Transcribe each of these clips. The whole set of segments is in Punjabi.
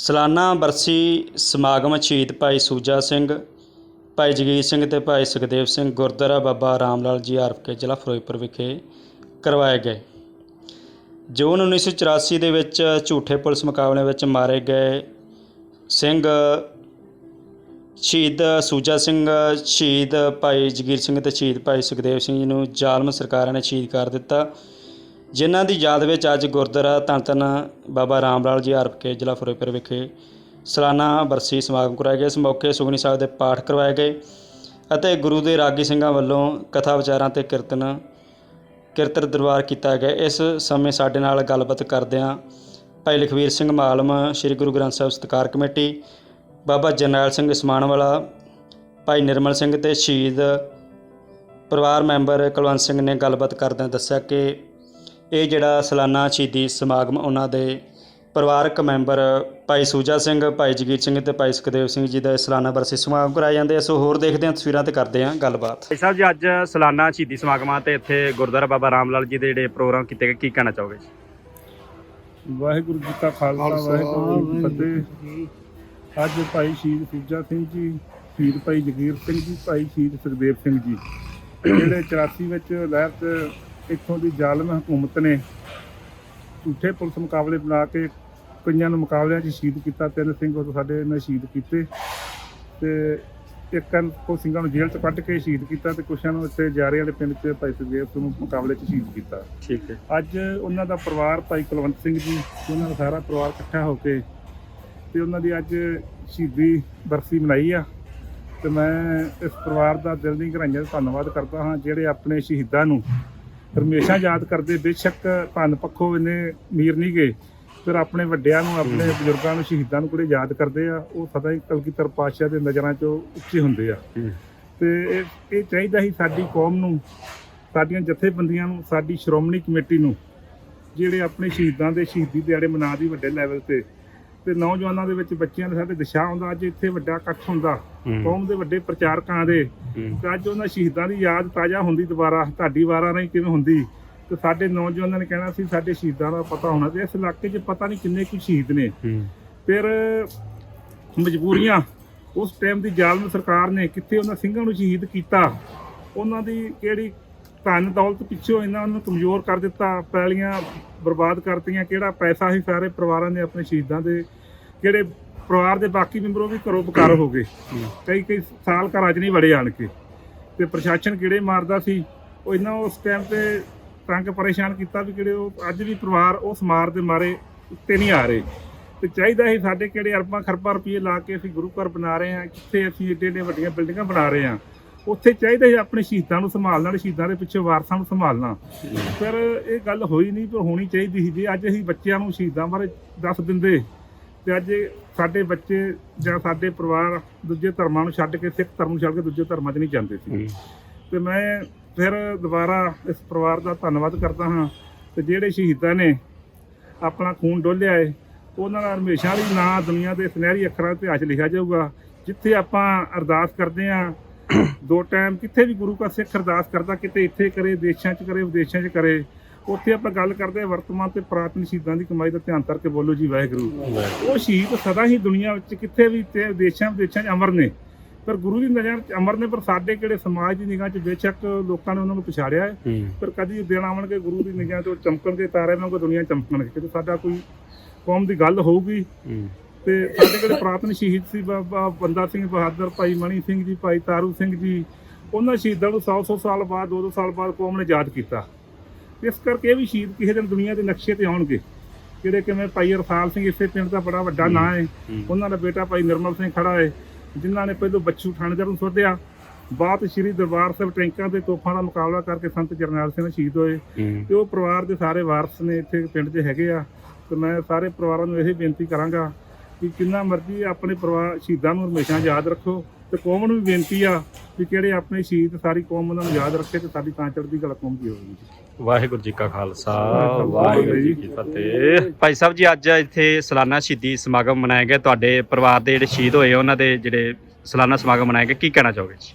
ਸਾਲਾਨਾ ਬਰਸੀ ਸਮਾਗਮ ਸ਼ਹੀਦ ਭਾਈ ਸੂਜਾ ਸਿੰਘ, ਭਾਈ ਜਗੀਰ ਸਿੰਘ ਤੇ ਭਾਈ ਸੁਖਦੇਵ ਸਿੰਘ ਗੁਰਦੁਆਰਾ ਬਾਬਾ ਰਾਮ ਲਾਲ ਜੀ ਆਰਫ ਕੇ ਜ਼ਿਲ੍ਹਾ ਫਿਰੋਜ਼ਪੁਰ ਵਿਖੇ ਕਰਵਾਏ ਗਏ। ਜੂਨ 1984 ਦੇ ਵਿੱਚ ਝੂਠੇ ਪੁਲਿਸ ਮੁਕਾਬਲੇ ਵਿੱਚ ਮਾਰੇ ਗਏ ਸਿੰਘ ਸ਼ਹੀਦ ਸੂਜਾ ਸਿੰਘ, ਸ਼ਹੀਦ ਭਾਈ ਜਗੀਰ ਸਿੰਘ ਤੇ ਸ਼ਹੀਦ ਭਾਈ ਸੁਖਦੇਵ ਸਿੰਘ ਜੀ ਨੂੰ ਜ਼ਾਲਮ ਸਰਕਾਰਾਂ ਨੇ ਸ਼ਹੀਦ ਕਰ ਦਿੱਤਾ। ਜਿਨ੍ਹਾਂ ਦੀ ਯਾਦ ਵਿੱਚ ਅੱਜ ਗੁਰਦੁਆਰਾ ਧੰਨ ਧੰਨ ਬਾਬਾ ਰਾਮ ਲਾਲ ਜੀ ਹਰਪ ਕੇ ਜ਼ਿਲ੍ਹਾ ਫਿਰੋਜ਼ਪੁਰ ਵਿਖੇ ਸਾਲਾਨਾ ਬਰਸੀ ਸਮਾਗਮ ਕਰਵਾਏ ਗਏ। ਇਸ ਮੌਕੇ ਸੁਖਨੀ ਸਾਹਿਬ ਦੇ ਪਾਠ ਕਰਵਾਏ ਗਏ ਅਤੇ ਗੁਰੂ ਦੇ ਰਾਗੀ ਸਿੰਘਾਂ ਵੱਲੋਂ ਕਥਾ ਵਿਚਾਰਾਂ ਤੇ ਕੀਰਤਨ ਕੀਰਤਨ ਦਰਬਾਰ ਕੀਤਾ ਗਿਆ। ਇਸ ਸਮੇਂ ਸਾਡੇ ਨਾਲ ਗੱਲਬਾਤ ਕਰਦਿਆਂ ਭਾਈ ਲਖਵੀਰ ਸਿੰਘ ਮਾਲਮ, ਸ੍ਰੀ ਗੁਰੂ ਗ੍ਰੰਥ ਸਾਹਿਬ ਸਤਿਕਾਰ ਕਮੇਟੀ, ਬਾਬਾ ਜਰਨੈਲ ਸਿੰਘ ਇਸਮਾਨ ਵਾਲਾ ਭਾਈ ਨਿਰਮਲ ਸਿੰਘ ਤੇ ਸ਼ਹੀਦ ਪਰਿਵਾਰ ਮੈਂਬਰ ਕੁਲਵੰਤ ਸਿੰਘ ਨੇ ਗੱਲਬਾਤ ਕਰਦਿਆਂ ਦੱਸਿਆ ਕਿ ਇਹ ਜਿਹੜਾ ਸਾਲਾਨਾ ਸ਼ਹੀਦੀ ਸਮਾਗਮ ਉਹਨਾਂ ਦੇ ਪਰਿਵਾਰਕ ਮੈਂਬਰ ਭਾਈ ਸੂਜਾ ਸਿੰਘ ਭਾਈ ਜਗੀਰ ਸਿੰਘ ਤੇ ਭਾਈ ਸੁਖਦੇਵ ਸਿੰਘ ਜੀ ਦਾ ਸਾਲਾਨਾ ਬਰਸੀ ਸਮਾਗਮ ਕਰਾਏ ਜਾਂਦੇ ਆ। ਸੋ ਹੋਰ ਦੇਖਦੇ ਹਾਂ ਤਸਵੀਰਾਂ ਤੇ ਕਰਦੇ ਹਾਂ ਗੱਲਬਾਤ। ਭਾਈ ਸਾਹਿਬ ਜੀ ਅੱਜ ਸਾਲਾਨਾ ਸ਼ਹੀਦੀ ਸਮਾਗਮਾਂ ਤੇ ਇੱਥੇ ਗੁਰਦੁਆਰਾ ਬਾਬਾ ਰਾਮ ਲਾਲ ਜੀ ਦੇ ਜਿਹੜੇ ਪ੍ਰੋਗਰਾਮ ਕੀਤੇ ਗਏ ਕੀ ਕਹਿਣਾ ਚਾਹੋਗੇ ਵਾਹਿਗੁਰੂ ਜੀ ਕਾ ਖਾਲਸਾ ਵਾਹਿਗੁਰੂ ਜੀ ਕੀ ਫਤਿਹ। ਅੱਜ ਭਾਈ ਸ਼ਹੀਦ ਸੂਜਾ ਸਿੰਘ ਜੀ ਸ਼ਹੀਦ ਭਾਈ ਜਗੀਰ ਸਿੰਘ ਜੀ ਭਾਈ ਸ਼ਹੀਦ ਸੁਖਦੇਵ ਸਿੰਘ ਜੀ ਜਿਹੜੇ 84 ਵਿੱਚ ਲਹਿਰ ਇੱਥੋਂ ਦੀ ਜ਼ਾਲਮ ਹਕੂਮਤ ਨੇ ਝੂਠੇ ਪੁਲਿਸ ਮੁਕਾਬਲੇ ਬਣਾ ਕੇ ਕਈਆਂ ਨੂੰ ਮੁਕਾਬਲਿਆਂ 'ਚ ਸ਼ਹੀਦ ਕੀਤਾ ਤਿੰਨ ਸਿੰਘ ਉਹ ਸਾਡੇ ਨੇ ਸ਼ਹੀਦ ਕੀਤੇ ਤੇ ਇੱਕ ਕੋ ਸਿੰਘਾਂ ਨੂੰ ਜੇਲ੍ਹ 'ਚ ਕੱਢ ਕੇ ਸ਼ਹੀਦ ਕੀਤਾ ਤੇ ਕੁਛਾਂ ਨੂੰ ਇੱਥੇ ਜਾਰੇ ਵਾਲੇ ਪਿੰਡ 'ਚ ਭਾਈ ਸੁਖਦੇਵ ਸਿੰਘ ਨੂੰ ਮੁਕਾਬਲੇ 'ਚ ਸ਼ਹੀਦ ਕੀਤਾ। ਠੀਕ ਹੈ। ਅੱਜ ਉਹਨਾਂ ਦਾ ਪਰਿਵਾਰ ਭਾਈ ਕੁਲਵੰਤ ਸਿੰਘ ਜੀ ਉਹਨਾਂ ਦਾ ਸਾਰਾ ਪਰਿਵਾਰ ਇਕੱਠਾ ਹੋ ਕੇ ਤੇ ਉਹਨਾਂ ਦੀ ਅੱਜ ਸ਼ਹੀਦੀ ਬਰਸੀ ਮਨਾਈ ਆ ਤੇ ਮੈਂ ਇਸ ਪਰਿਵਾਰ ਦਾ ਦਿਲ ਦੀ ਗਹਿਰਾਈਆਂ ਤੋਂ ਧੰਨਵਾਦ ਕਰਦਾ ਹਾਂ ਜਿਹੜੇ ਆਪਣੇ ਸ਼ਹੀਦਾਂ ਨੂੰ ਹਮੇਸ਼ਾ ਯਾਦ ਕਰਦੇ ਬੇਸ਼ੱਕ ਧਨ ਪੱਖੋਂ ਇਹਨੇ ਅਮੀਰ ਨਹੀਂ ਗਏ ਪਰ ਆਪਣੇ ਵੱਡਿਆਂ ਨੂੰ ਆਪਣੇ ਬਜ਼ੁਰਗਾਂ ਨੂੰ ਸ਼ਹੀਦਾਂ ਨੂੰ ਕਿਹੜੇ ਯਾਦ ਕਰਦੇ ਆ ਉਹ ਸਦਾ ਹੀ ਕਲਗੀਧਰ ਪਾਤਸ਼ਾਹ ਦੇ ਨਜ਼ਰਾਂ 'ਚੋਂ ਉੱਚੇ ਹੁੰਦੇ ਆ। ਤੇ ਇਹ ਇਹ ਚਾਹੀਦਾ ਸੀ ਸਾਡੀ ਕੌਮ ਨੂੰ ਸਾਡੀਆਂ ਜਥੇਬੰਦੀਆਂ ਨੂੰ ਸਾਡੀ ਸ਼੍ਰੋਮਣੀ ਕਮੇਟੀ ਨੂੰ ਜਿਹੜੇ ਆਪਣੇ ਸ਼ਹੀਦਾਂ ਦੇ ਸ਼ਹੀਦੀ ਦਿਹਾੜੇ ਮਨਾ ਦੀ ਵੱਡੇ ਲੈਵਲ ਤੇ ਤੇ ਨੌਜਵਾਨਾਂ ਦੇ ਵਿੱਚ ਬੱਚਿਆਂ ਦੇ ਸਾਡੇ ਦਿਸ਼ਾ ਹੁੰਦਾ ਅੱਜ ਇੱਥੇ ਵੱਡਾ ਇਕੱਠ ਹੁੰਦਾ ਕੌਮ ਦੇ ਵੱਡੇ ਪ੍ਰਚਾਰਕਾਂ ਦੇ। ਤੇ ਅੱਜ ਉਹਨਾਂ ਸ਼ਹੀਦਾਂ ਦੀ ਯਾਦ ਤਾਜ਼ਾ ਹੁੰਦੀ ਦੁਬਾਰਾ ਤੁਹਾਡੀ ਵਾਰਾਂ ਨਹੀਂ ਕਿਵੇਂ ਹੁੰਦੀ? ਤੇ ਸਾਡੇ ਨੌਜਵਾਨਾਂ ਨੇ ਕਹਿਣਾ ਸੀ ਸਾਡੇ ਸ਼ਹੀਦਾਂ ਦਾ ਪਤਾ ਹੋਣਾ ਤੇ ਇਸ ਇਲਾਕੇ 'ਚ ਪਤਾ ਨਹੀਂ ਕਿੰਨੇ ਕੁ ਸ਼ਹੀਦ ਨੇ। ਫਿਰ ਮਜਬੂਰੀਆਂ ਉਸ ਟਾਈਮ ਦੀ ਜ਼ਾਲਮ ਸਰਕਾਰ ਨੇ ਕਿੱਥੇ ਉਹਨਾਂ ਸਿੰਘਾਂ ਨੂੰ ਸ਼ਹੀਦ ਕੀਤਾ ਉਹਨਾਂ ਦੀ ਕਿਹੜੀ ਧਨ ਦੌਲਤ ਪਿੱਛੋਂ ਇਹਨਾਂ ਨੂੰ ਕਮਜ਼ੋਰ ਕਰ ਦਿੱਤਾ, ਪੈਲੀਆਂ ਬਰਬਾਦ ਕਰਤੀਆਂ, ਕਿਹੜਾ ਪੈਸਾ ਸੀ ਸਾਰੇ ਪਰਿਵਾਰਾਂ ਨੇ ਆਪਣੇ ਸ਼ਹੀਦਾਂ ਦੇ, ਕਿਹੜੇ ਪਰਿਵਾਰ ਦੇ ਬਾਕੀ ਮੈਂਬਰੋਂ ਵੀ ਘਰੋਂ ਬਕਾਰ ਹੋ ਗਏ। ਕਈ ਕਈ ਸਾਲ ਘਰਾਂ 'ਚ ਨਹੀਂ ਵੜੇ ਆਣ ਕੇ। ਤੇ ਪ੍ਰਸ਼ਾਸਨ ਕਿਹੜੇ ਮਾਰਦਾ ਸੀ, ਉਹ ਇਹਨਾਂ ਉਸ ਟਾਈਮ ਤੇ ਤੰਗ ਪਰੇਸ਼ਾਨ ਕੀਤਾ ਵੀ ਕਿਹੜੇ ਉਹ ਅੱਜ ਵੀ ਪਰਿਵਾਰ ਉਸ ਮਾਰ ਦੇ ਮਾਰੇ ਉੱਤੇ ਨਹੀਂ ਆ ਰਹੇ। ਤੇ ਚਾਹੀਦਾ ਸੀ ਸਾਡੇ ਕਿਹੜੇ ਅਰਬਾਂ ਖਰਬਾਂ ਰੁਪਏ ਲਾ ਕੇ ਅਸੀਂ ਗੁਰੂ ਘਰ ਬਣਾ ਰਹੇ ਹਾਂ, ਕਿੱਥੇ ਅਸੀਂ ਏਡੇ ਏਡੇ ਵੱਡੀਆਂ ਬਿਲਡਿੰਗਾਂ ਬਣਾ ਰਹੇ ਹਾਂ। ਉੱਥੇ ਚਾਹੀਦਾ ਸੀ ਆਪਣੇ ਸ਼ਹੀਦਾਂ ਨੂੰ ਸੰਭਾਲਣਾ ਸ਼ਹੀਦਾਂ ਦੇ ਪਿੱਛੇ ਵਾਰਸਾਂ ਨੂੰ ਸੰਭਾਲਣਾ। ਪਰ ਇਹ ਗੱਲ ਹੋਈ ਨਹੀਂ ਪਰ ਹੋਣੀ ਚਾਹੀਦੀ ਸੀ ਜੇ। ਅੱਜ ਅਸੀਂ ਬੱਚਿਆਂ ਨੂੰ ਸ਼ਹੀਦਾਂ ਬਾਰੇ ਦੱਸ ਦਿੰਦੇ। ਤੇ ਅੱਜ ਸਾਡੇ ਬੱਚੇ ਜਾਂ ਸਾਡੇ ਪਰਿਵਾਰ ਦੂਜੇ ਧਰਮਾਂ ਨੂੰ ਛੱਡ ਕੇ ਸਿੱਖ ਧਰਮ ਨੂੰ ਛੱਡ ਕੇ ਦੂਜੇ ਧਰਮਾਂ 'ਚ ਨਹੀਂ ਜਾਂਦੇ ਸੀ। ਤੇ ਮੈਂ ਫਿਰ ਦੁਬਾਰਾ ਇਸ ਪਰਿਵਾਰ ਦਾ ਧੰਨਵਾਦ ਕਰਦਾ ਹਾਂ। ਤੇ ਜਿਹੜੇ ਸ਼ਹੀਦਾਂ ਨੇ ਆਪਣਾ ਖੂਨ ਡੋਲਿਆ ਏ ਉਹਨਾਂ ਦਾ ਹਮੇਸ਼ਾ ਲਈ ਨਾਂ ਦੁਨੀਆ ਦੇ ਸੁਨਹਿਰੀ ਅੱਖਰਾਂ ਤੇ ਅੱਜ ਲਿਖਿਆ ਜਾਊਗਾ। ਜਿੱਥੇ ਆਪਾਂ ਅਰਦਾਸ ਕਰਦੇ ਹਾਂ ਦੋ ਟਾਈਮ ਕਿੱਥੇ ਵੀ ਗੁਰੂ ਕਾ ਸਿੱਖ ਅਰਦਾਸ ਕਰਦਾ ਕਿਤੇ ਇੱਥੇ ਕਰੇ ਦੇਸ਼ਾਂ 'ਚ ਕਰੇ ਵਿਦੇਸ਼ਾਂ 'ਚ ਕਰੇ ਉੱਥੇ ਆਪਾਂ ਗੱਲ ਕਰਦੇ ਹਾਂ ਵਰਤਮਾਨ ਤੇ ਪ੍ਰਾਤਨ ਸ਼ਹੀਦਾਂ ਦੀ ਕਮਾਈ ਦਾ ਧਿਆਨ ਕਰਕੇ ਬੋਲੋ ਜੀ ਵਾਹਿਗੁਰੂ। ਉਹ ਸ਼ਹੀਦ ਸਦਾ ਹੀ ਦੁਨੀਆ ਵਿੱਚ ਕਿੱਥੇ ਵੀ ਤੇ ਦੇਸ਼ਾਂ ਵਿਦੇਸ਼ਾਂ 'ਚ ਅਮਰ ਨੇ। ਪਰ ਗੁਰੂ ਦੀ ਨਜ਼ਰ 'ਚ ਅਮਰ ਨੇ ਪਰ ਸਾਡੇ ਕਿਹੜੇ ਸਮਾਜ ਦੀ ਨਿਗਾਹ 'ਚ ਬੇਸ਼ੱਕ ਲੋਕਾਂ ਨੇ ਉਹਨਾਂ ਨੂੰ ਪਛਾੜਿਆ ਹੈ। ਪਰ ਕਦੀ ਦਿਨ ਆਉਣਗੇ ਗੁਰੂ ਦੀ ਨਿਗਾਹ ਤੋਂ ਚਮਕਣਗੇ ਤਾਰੇ ਵਾਂਗੂ ਦੁਨੀਆ ਚਮਕਣਗੇ। ਕਿਤੇ ਸਾਡਾ ਕੋਈ ਕੌਮ ਦੀ ਗੱਲ ਹੋਊਗੀ ਤੇ ਸਾਡੇ ਕੋਲ ਪ੍ਰਾਤਨ ਸ਼ਹੀਦ ਸੀ ਬਾਬਾ ਬੰਦਾ ਸਿੰਘ ਬਹਾਦਰ ਭਾਈ ਮਣੀ ਸਿੰਘ ਜੀ ਭਾਈ ਤਾਰੂ ਸਿੰਘ ਜੀ। ਉਹਨਾਂ ਸ਼ਹੀਦਾਂ ਨੂੰ 100-100 ਸਾਲ ਬਾਅਦ 2-2 ਸਾਲ ਬਾਅਦ ਕੌਮ ਨੇ ਯਾਦ ਕੀਤਾ। ਇਸ ਕਰਕੇ ਇਹ ਵੀ ਸ਼ਹੀਦ ਕਿਸੇ ਦਿਨ ਦੁਨੀਆ ਦੇ ਨਕਸ਼ੇ ਤੇ ਆਉਣਗੇ। ਜਿਹੜੇ ਕਿਵੇਂ ਭਾਈ ਰਸਾਲ ਸਿੰਘ ਇਸੇ ਪਿੰਡ ਦਾ ਬੜਾ ਵੱਡਾ ਨਾਂ ਹੈ। ਉਹਨਾਂ ਦਾ ਬੇਟਾ ਭਾਈ ਨਿਰਮਲ ਸਿੰਘ ਖੜਾ ਹੈ ਜਿਨ੍ਹਾਂ ਨੇ ਪਹਿਲੋਂ ਬੱਚੂ ਥਾਣੇਦਾਰ ਨੂੰ ਸੋਧਿਆ ਬਾਅਦ ਸ੍ਰੀ ਦਰਬਾਰ ਸਾਹਿਬ ਟੈਂਕਾਂ ਤੇ ਤੋਪਾਂ ਦਾ ਮੁਕਾਬਲਾ ਕਰਕੇ ਸੰਤ ਜਰਨੈਲ ਸਿੰਘ ਸ਼ਹੀਦ ਹੋਏ। ਤੇ ਉਹ ਪਰਿਵਾਰ ਦੇ ਸਾਰੇ ਵਾਰਸ ਨੇ ਇੱਥੇ ਪਿੰਡ 'ਚ ਹੈਗੇ ਆ। ਤੇ ਮੈਂ ਸਾਰੇ ਪਰਿਵਾਰਾਂ ਨੂੰ ਇਹ ਬੇਨਤੀ ਕਰਾਂਗਾ ਕਿ ਕਿੰਨਾ ਮਰਜ਼ੀ ਆਪਣੇ ਪਰਿਵਾਰ ਸ਼ਹੀਦਾਂ ਨੂੰ ਹਮੇਸ਼ਾ ਯਾਦ ਰੱਖੋ ਤੇ ਕੌਮ ਨੂੰ ਵੀ ਬੇਨਤੀ ਆ ਕਿ ਕਿਹੜੇ ਆਪਣੇ ਸ਼ਹੀਦ ਸਾਰੀ ਕੌਮ ਉਹਨਾਂ ਨੂੰ ਯਾਦ ਰੱਖੇ ਤੇ ਸਾਡੀ ਤਾਂ ਚੜ੍ਹਦੀ ਕਲਾ ਕੌਮ ਦੀ ਹੋਵੇਗੀ ਵਾਹਿਗੁਰੂ ਜੀ ਕਾ ਖਾਲਸਾ ਵਾਹਿਗੁਰੂ ਜੀ ਕੀ ਫਤਿਹ। ਭਾਈ ਸਾਹਿਬ ਜੀ ਅੱਜ ਇੱਥੇ ਸਾਲਾਨਾ ਸ਼ਹੀਦੀ ਸਮਾਗਮ ਮਨਾਇਆ ਗਿਆ। ਤੁਹਾਡੇ ਪਰਿਵਾਰ ਦੇ ਜਿਹੜੇ ਸ਼ਹੀਦ ਹੋਏ ਉਹਨਾਂ ਦੇ ਜਿਹੜੇ ਸਾਲਾਨਾ ਸਮਾਗਮ ਮਨਾਇਆ ਗਿਆ ਕੀ ਕਹਿਣਾ ਚਾਹੋਗੇ ਜੀ?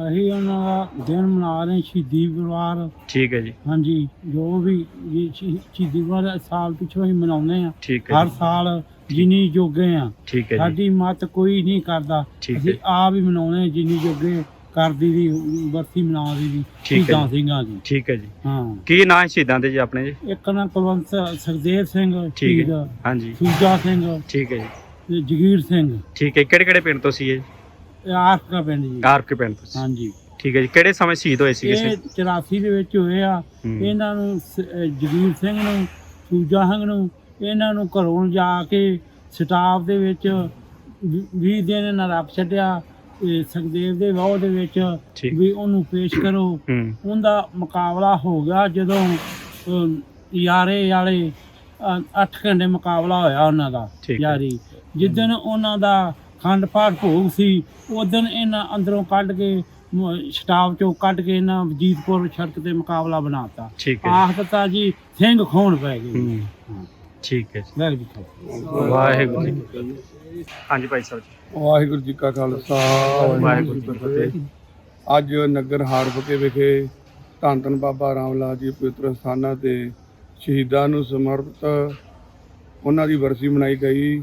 ਅਸੀਂ ਉਹਨਾਂ ਦਾ ਦਿਨ ਮਨਾ ਰਹੇ ਸ਼ਹੀਦੀ ਪਰਿਵਾਰ। ਠੀਕ ਹੈ ਜੀ। ਹਾਂਜੀ ਜੋ ਵੀ ਇਹ ਸ਼ਹੀ- ਸ਼ਹੀਦੀ ਪਰਿਵਾਰ ਸਾਲ ਪਿਛੋਂ ਹੀ ਮਨਾਉਂਦੇ ਆ ਠੀਕ ਹੈ ਹਰ ਸਾਲ ਜਿੰਨੀ ਜੋਗੇ ਆ। ਠੀਕ ਹੈ ਜੀ। ਸਾਡੀ ਮਤ ਕੋਈ ਨਹੀਂ ਕਰਦਾ। ਠੀਕ ਹੈ ਅਸੀਂ ਆਪ ਹੀ ਮਨਾਉਣੇ ਜਿੰਨੀ ਜੋਗੇ ਕਰਦੀ ਦੀ ਬਰਸੀ ਮਨਾ ਦੀ ਦੀ ਠੀਕ ਹੈ ਸ਼ਹੀਦਾਂ। ਸਿੰਘਾਂ ਦੀ। ਠੀਕ ਹੈ ਜੀ। ਹਾਂ। ਕੀ ਨਾਂ ਹੈ ਸ਼ਹੀਦਾਂ ਦੇ ਜੀ ਆਪਣੇ ਜੀ? ਇੱਕ ਨਾ ਕੁਲਵੰਤ ਸੁਖਦੇਵ ਸਿੰਘ ਠੀਕ ਸ਼ਹੀਦ ਹੈ ਹਾਂਜੀ। ਸੂਜਾ ਸਿੰਘ ਠੀਕ ਹੈ ਜੀ। ਤੇ ਜਗੀਰ ਸਿੰਘ। ਠੀਕ ਹੈ ਕਿਹੜੇ ਕਿਹੜੇ ਪਿੰਡ ਤੋਂ ਸੀ ਇਹ ਇਹ ਆਸਕਾ ਪਿੰਡ ਜੀ। ਆਰਕੇ ਪਿੰਡ ਤੋਂ ਸੀ। ਹਾਂਜੀ। ਠੀਕ ਹੈ ਜੀ ਕਿਹੜੇ ਸਮੇਂ ਸ਼ਹੀਦ ਹੋਏ ਸੀ ਇਹ ਕਿਸੇ 84 ਦੇ ਵਿੱਚ ਹੋਏ ਆ। ਹੂੰ। ਇਹਨਾਂ ਨੂੰ ਸ- ਅਹ ਜਗੀਰ ਸਿੰਘ ਨੂੰ ਸੂਜਾ ਸਿੰਘ ਨੂੰ ਇਹਨਾਂ ਨੂੰ ਘਰੋਂ ਜਾ ਕੇ ਸਟਾਫ ਦੇ ਵਿੱਚ 20 ਦਿਨ ਇਹਨਾਂ ਰੱਖ ਛੱਡਿਆ ਸੁਖਦੇਵ ਦੇ ਵਾਹ ਦੇ ਵਿੱਚ ਵੀ ਉਹਨੂੰ ਪੇਸ਼ ਕਰੋ। ਉਹਦਾ ਮੁਕਾਬਲਾ ਹੋ ਗਿਆ ਜਦੋਂ ਯਾਰੇ ਵਾਲੇ 8 ਘੰਟੇ ਮੁਕਾਬਲਾ ਹੋਇਆ ਉਹਨਾਂ ਦਾ। ਯਾਰੀ। ਜਿੱਦਣ ਉਹਨਾਂ ਦਾ ਖੰਡ ਪਾਠ ਭੋਗ ਸੀ ਉਦੋਂ ਇਹਨਾਂ ਅੰਦਰੋਂ ਕੱਢ ਕੇ ਸਟਾਫ ਚੋਂ ਕੱਢ ਕੇ ਇਹਨਾਂ ਵਜੀਦਪੁਰ ਸੜਕ ਤੇ ਮੁਕਾਬਲਾ ਬਣਾਤਾ। ਠੀਕ ਹੈ। ਆਖ ਦਿੱਤਾ ਜੀ ਸਿੰਘ ਖੋਣ ਪੈ ਗਏ। ਠੀਕ ਹੈ ਜੀ। ਵਾਹਿਗੁਰੂ ਜੀ ਕਾ ਖਾਲਸਾ। ਵਾਹਿਗੁਰੂ ਜੀ। ਹਾਂਜੀ ਭਾਈ ਸਾਹਿਬ ਜੀ। ਵਾਹਿਗੁਰੂ ਜੀ ਕਾ ਖਾਲਸਾ ਵਾਹਿਗੁਰੂ ਜੀ ਕੀ ਫਤਿਹ। ਅੱਜ ਨਗਰ ਹਾਰਬਕੇ ਵਿਖੇ ਧੰਨ ਧੰਨ ਬਾਬਾ ਰਾਮ ਲਾਲ ਜੀ ਪਵਿੱਤਰ ਸਥਾਨਾਂ ਤੇ ਸ਼ਹੀਦਾਂ ਨੂੰ ਸਮਰਪਿਤ ਉਹਨਾਂ ਦੀ ਵਰਸੀ ਮਨਾਈ ਗਈ।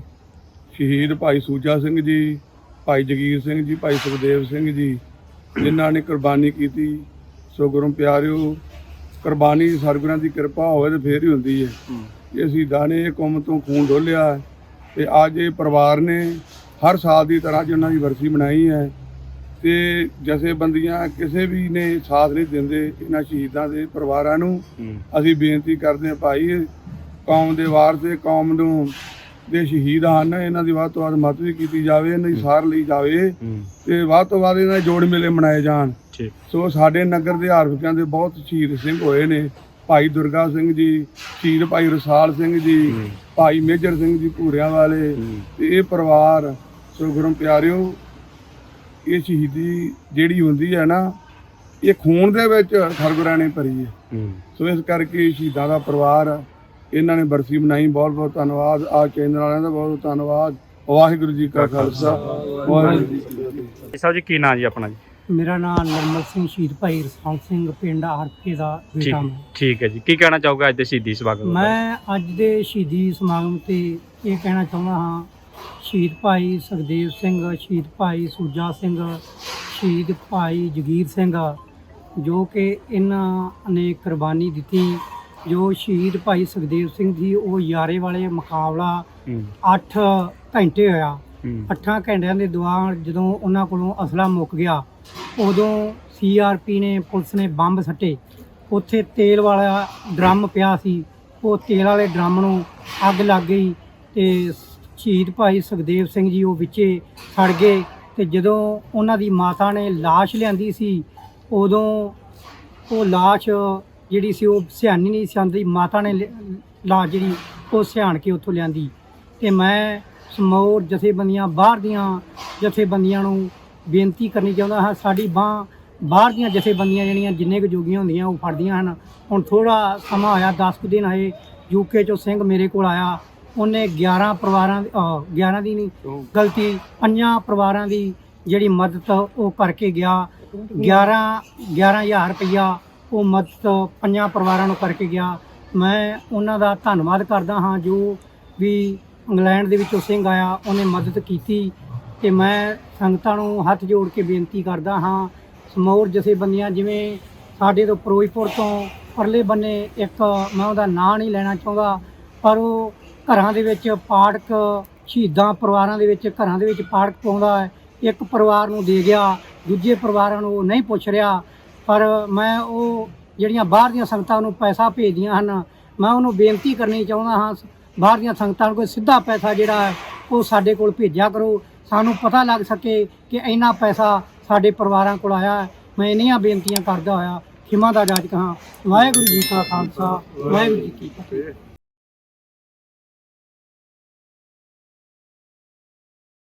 ਸ਼ਹੀਦ ਭਾਈ ਸੂਜਾ ਸਿੰਘ ਜੀ ਭਾਈ ਜਗੀਰ ਸਿੰਘ ਜੀ ਭਾਈ ਸੁਖਦੇਵ ਸਿੰਘ ਜੀ ਜਿਨ੍ਹਾਂ ਨੇ ਕੁਰਬਾਨੀ ਕੀਤੀ। ਸੋ ਗੁਰੂ ਪਿਆਰਿਓ ਕੁਰਬਾਨੀ ਸਰਗੁਰਾਂ ਦੀ ਕਿਰਪਾ ਹੋਵੇ ਤੇ ਫੇਰ ਹੀ ਹੁੰਦੀ ਹੈ। ਸ਼ਹੀਦਾਂ ਨੇ ਇਹ ਕੌਮ ਤੋਂ ਖੂਨ ਡੋਲਿਆ ਤੇ ਅੱਜ ਇਹ ਪਰਿਵਾਰ ਨੇ ਹਰ ਸਾਲ ਦੀ ਤਰ੍ਹਾਂ ਉਹਨਾਂ ਦੀ ਵਰਸੀ ਮਨਾਈ ਹੈ ਤੇ ਜਥੇਬੰਦੀਆਂ ਕਿਸੇ ਵੀ ਨੇ ਸਾਥ ਨਹੀਂ ਦਿੰਦੇ ਇਹਨਾਂ ਸ਼ਹੀਦਾਂ ਦੇ ਪਰਿਵਾਰਾਂ ਨੂੰ। ਅਸੀਂ ਬੇਨਤੀ ਕਰਦੇ ਹਾਂ ਭਾਈ ਕੌਮ ਦੇ ਵਾਰ ਤੇ ਕੌਮ ਨੂੰ ਦੇ ਸ਼ਹੀਦ ਹਨ ਇਹਨਾਂ ਦੀ ਵੱਧ ਤੋਂ ਵੱਧ ਮਦਦ ਵੀ ਕੀਤੀ ਜਾਵੇ ਇਹਨਾਂ ਦੀ ਸਾਰ ਲਈ ਜਾਵੇ ਤੇ ਵੱਧ ਤੋਂ ਵੱਧ ਇਹਨਾਂ ਦੇ ਜੋੜ ਮੇਲੇ ਮਨਾਏ ਜਾਣ। ਸੋ ਸਾਡੇ ਨਗਰ ਦੇ ਹਾਰਵਿਕਾਂ ਦੇ ਬਹੁਤ ਸ਼ਹੀਦ ਸਿੰਘ ਹੋਏ ਨੇ। ਭਾਈ ਦੁਰਗਾ ਸਿੰਘ ਜੀ ਸ਼ਹੀਦ ਭਾਈ ਰਸਾਲ ਸਿੰਘ ਜੀ। ਭਾਈ ਮੇਜਰ ਸਿੰਘ ਜੀ ਭੂਰਿਆਂ ਵਾਲੇ ਤੇ ਇਹ ਪਰਿਵਾਰ ਸੋ ਗੁਰੂ ਪਿਆਰਿਓ ਇਹ ਸ਼ਹੀਦੀ ਜਿਹੜੀ ਹੁੰਦੀ ਹੈ ਨਾ ਇਹ ਖੂਨ ਦੇ ਵਿੱਚ ਸਰਗੁਰਾਂ ਨੇ ਭਰੀ ਹੈ। ਸੋ ਇਸ ਕਰਕੇ ਸ਼ਹੀਦਾਂ ਦਾ ਪਰਿਵਾਰ ਇਹਨਾਂ ਨੇ ਬਰਸੀ ਮਨਾਈ ਬਹੁਤ ਬਹੁਤ ਧੰਨਵਾਦ। ਆ ਚੈਨਲ ਵਾਲਿਆਂ ਦਾ ਬਹੁਤ ਬਹੁਤ ਧੰਨਵਾਦ। ਵਾਹਿਗੁਰੂ ਜੀ ਕਾ ਖਾਲਸਾ। ਵਾਹਿਗੁਰੂ ਜੀ ਕੀ ਫਤਿਹ। ਭਾਈ ਸਾਹਿਬ ਜੀ ਕੀ ਨਾਂ ਜੀ ਆਪਣਾ ਜੀ? ਮੇਰਾ ਨਾਮ ਨਰਮਲ ਸਿੰਘ ਸ਼ਹੀਦ ਭਾਈ ਰਸਾਲ ਸਿੰਘ ਪਿੰਡ ਹਰਪੇ ਦਾ ਠੀਕ ਬੇਟਾ ਮੈਂ। ਠੀਕ ਹੈ ਜੀ। ਕੀ ਕਹਿਣਾ ਚਾਹੋਗੇ ਅੱਜ ਦੇ ਸ਼ਹੀਦੀ ਸਮਾਗਮ ਬਾਰੇ? ਮੈਂ ਅੱਜ ਦੇ ਸ਼ਹੀਦੀ ਸਮਾਗਮ ਤੇ ਇਹ ਕਹਿਣਾ ਚਾਹੁੰਦਾ ਹਾਂ ਸ਼ਹੀਦ ਭਾਈ ਸੁਖਦੇਵ ਸਿੰਘ ਸ਼ਹੀਦ ਭਾਈ ਸੂਜਾ ਸਿੰਘ ਸ਼ਹੀਦ ਭਾਈ ਜਗੀਰ ਸਿੰਘ ਜੋ ਕਿ ਇਹਨਾਂ ਨੇ ਕੁਰਬਾਨੀ ਦਿੱਤੀ। ਜੋ ਸ਼ਹੀਦ ਭਾਈ ਸੁਖਦੇਵ ਸਿੰਘ ਜੀ ਉਹ ਯਾਰੇ ਵਾਲੇ ਮੁਕਾਬਲਾ ਹੂੰ। 8 ਘੰਟੇ ਹੋਇਆ। ਹੂੰ। ਅੱਠਾਂ ਘੰਟਿਆਂ ਦੇ ਦੌਰਾਨ ਜਦੋਂ ਉਹਨਾਂ ਕੋਲੋਂ ਅਸਲਾ ਮੁੱਕ ਗਿਆ ਉਦੋਂ ਸੀਆਰਪੀ ਨੇ, ਪੁਲਿਸ ਨੇ ਬੰਬ ਸੱਟੇ। ਉੱਥੇ ਤੇਲ ਵਾਲਾ ਡਰਮ ਪਿਆ ਸੀ। ਉਹ ਤੇਲ ਵਾਲੇ ਡਰਮ ਨੂੰ ਅੱਗ ਲੱਗ ਗਈ ਤੇ ਸ਼ਹੀਦ ਭਾਈ ਸੁਖਦੇਵ ਸਿੰਘ ਜੀ ਉਹ ਵਿੱਚੇ ਸੜ ਗਏ ਤੇ ਜਦੋਂ ਉਹਨਾਂ ਦੀ ਮਾਤਾ ਨੇ ਲਾਸ਼ ਲਿਆਂਦੀ ਸੀ, ਉਦੋਂ ਉਹ ਲਾਸ਼ ਜਿਹੜੀ ਸੀ ਉਹ ਸਿਆਣੀ ਨਹੀਂ ਸਿਆਂਦੀ ਮਾਤਾ ਨੇ ਲਿ- ਲਾਸ਼ ਜਿਹੜੀ ਉਹ ਸਿਆਣ ਕੇ ਉੱਥੋਂ ਲਿਆਂਦੀ। ਤੇ ਮੈਂ ਸਮੋਰ ਜਥੇਬੰਦੀਆਂ, ਬਾਹਰ ਦੀਆਂ ਜਥੇਬੰਦੀਆਂ ਨੂੰ ਬੇਨਤੀ ਕਰਨੀ ਚਾਹੁੰਦਾ ਹਾਂ, ਸਾਡੀ ਬਾਹ, ਬਾਹਰ ਦੀਆਂ ਜਥੇਬੰਦੀਆਂ ਜਿਹੜੀਆਂ ਜਿੰਨੇ ਕੁ ਜੋਗੀਆਂ ਹੁੰਦੀਆਂ ਉਹ ਫੜਦੀਆਂ ਹਨ। ਹੁਣ ਥੋੜਾ ਸਮਾਂ ਹੋਇਆ 10 ਕੁ ਦਿਨ ਆਏ ਯੂਕੇ ਚੋਂ ਸਿੰਘ ਮੇਰੇ ਕੋਲ ਆਇਆ। ਉਹਨੇ 11 ਪਰਿਵਾਰਾਂ ਦੀ- 11 ਦੀ ਨਹੀਂ, ਗਲਤੀ ਪੰਜਾਂ ਪਰਿਵਾਰਾਂ ਦੀ ਜਿਹੜੀ ਮਦਦ ਉਹ ਕਰਕੇ ਗਿਆ। 11 11000 ਰੁਪਇਆ ਉਹ ਮਦਦ ਪੰਜਾਂ ਪਰਿਵਾਰਾਂ ਨੂੰ ਕਰਕੇ ਗਿਆ। ਮੈਂ ਉਹਨਾਂ ਦਾ ਧੰਨਵਾਦ ਕਰਦਾ ਹਾਂ ਜੋ ਵੀ ਇੰਗਲੈਂਡ ਦੇ ਵਿੱਚੋਂ ਸਿੰਘ ਆਇਆ, ਉਹਨੇ ਮਦਦ ਕੀਤੀ। ਤੇ ਮੈਂ ਸੰਗਤਾਂ ਨੂੰ ਹੱਥ ਜੋੜ ਕੇ ਬੇਨਤੀ ਕਰਦਾ ਹਾਂ, ਸਮੌਰ ਜਥੇਬੰਦੀਆਂ ਜਿਵੇਂ ਸਾਡੇ ਤੋਂ ਫਿਰੋਜ਼ਪੁਰ ਤੋਂ ਪਰਲੇ ਬੰਨੇ ਇੱਕ ਮੈਂ ਉਹਦਾ ਨਾਂ ਨਹੀਂ ਲੈਣਾ ਚਾਹੁੰਦਾ, ਪਰ ਉਹ ਘਰਾਂ ਦੇ ਵਿੱਚ ਪਾਠਕ, ਸ਼ਹੀਦਾਂ ਪਰਿਵਾਰਾਂ ਦੇ ਵਿੱਚ ਘਰਾਂ ਦੇ ਵਿੱਚ ਪਾਠਕ ਪਾਉਂਦਾ ਹੈ, ਇੱਕ ਪਰਿਵਾਰ ਨੂੰ ਦੇ ਗਿਆ, ਦੂਜੇ ਪਰਿਵਾਰਾਂ ਨੂੰ ਉਹ ਨਹੀਂ ਪੁੱਛ ਰਿਹਾ, ਪਰ ਮੈਂ ਉਹ ਜਿਹੜੀਆਂ ਬਾਹਰ ਦੀਆਂ ਸੰਗਤਾਂ ਨੂੰ ਪੈਸਾ ਭੇਜਦੀਆਂ ਹਨ, ਮੈਂ ਉਹਨੂੰ ਬੇਨਤੀ ਕਰਨੀ ਚਾਹੁੰਦਾ ਹਾਂ, ਬਾਹਰ ਦੀਆਂ ਸੰਗਤਾਂ ਨੂੰ ਕੋਈ ਸਿੱਧਾ ਪੈਸਾ ਜਿਹੜਾ ਉਹ ਸਾਡੇ ਕੋਲ ਭੇਜਿਆ ਕਰੋ ਸਾਨੂੰ ਪਤਾ ਲੱਗ ਸਕੇ ਕਿ ਇੰਨਾ ਪੈਸਾ ਸਾਡੇ ਪਰਿਵਾਰਾਂ ਕੋਲ ਆਇਆ ਹੈ। ਮੈਂ ਇੰਨੀਆਂ ਬੇਨਤੀਆਂ ਕਰਦਾ ਹੋਇਆ, ਖਿਮਾ ਦਾ ਜਾਚ ਕਹਾਂ ਵਾਹਿਗੁਰੂ ਜੀ ਕਾ ਖਾਲਸਾ, ਵਾਹਿਗੁਰੂ ਜੀ ਕੀ ਫਤਿਹ